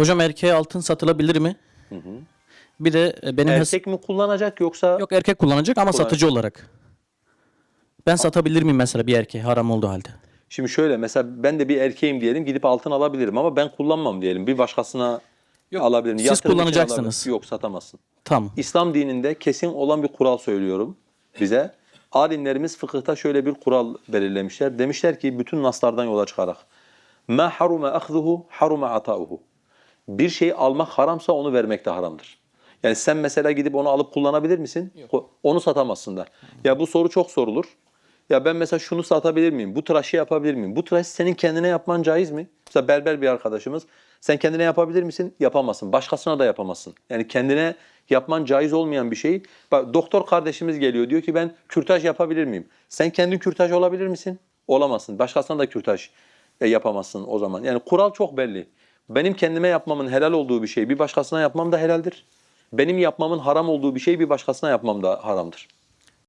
Hocam erkeğe altın satılabilir mi? Bir de e, benim Erkek mi kullanacak yoksa yok erkek kullanacak ama Kullanacak. satıcı olarak. Ben satabilir miyim mesela bir erkeğe haram olduğu halde? Şimdi şöyle mesela ben de bir erkeğim diyelim gidip altın alabilirim ama ben kullanmam diyelim. Bir başkasına alabilirim. siz Yatırım için kullanacaksınız. alabilirim. Yok satamazsın. Tamam. İslam dininde kesin olan bir kural söylüyorum bize. Alimlerimiz fıkıhta şöyle bir kural belirlemişler. Demişler ki bütün naslardan yola çıkarak. Ma haruma ahzuhu haruma atauhu. Bir şeyi almak haramsa onu vermek de haramdır. Yani sen mesela gidip onu alıp kullanabilir misin? Onu satamazsın da. Ya bu soru çok sorulur. Ya ben mesela şunu satabilir miyim? Bu tıraşı yapabilir miyim? Bu tıraşı senin kendine yapman caiz mi? Mesela berber bir arkadaşımız. Sen kendine yapabilir misin? Yapamazsın. Başkasına da yapamazsın. Yani kendine yapman caiz olmayan bir şey. Bak doktor kardeşimiz geliyor diyor ki ben kürtaj yapabilir miyim? Sen kendin kürtaj olabilir misin? Olamazsın. Başkasına da kürtaj e, yapamazsın o zaman. Yani kural çok belli. Benim kendime yapmamın helal olduğu bir şey bir başkasına yapmam da helaldir. Benim yapmamın haram olduğu bir şey bir başkasına yapmam da haramdır.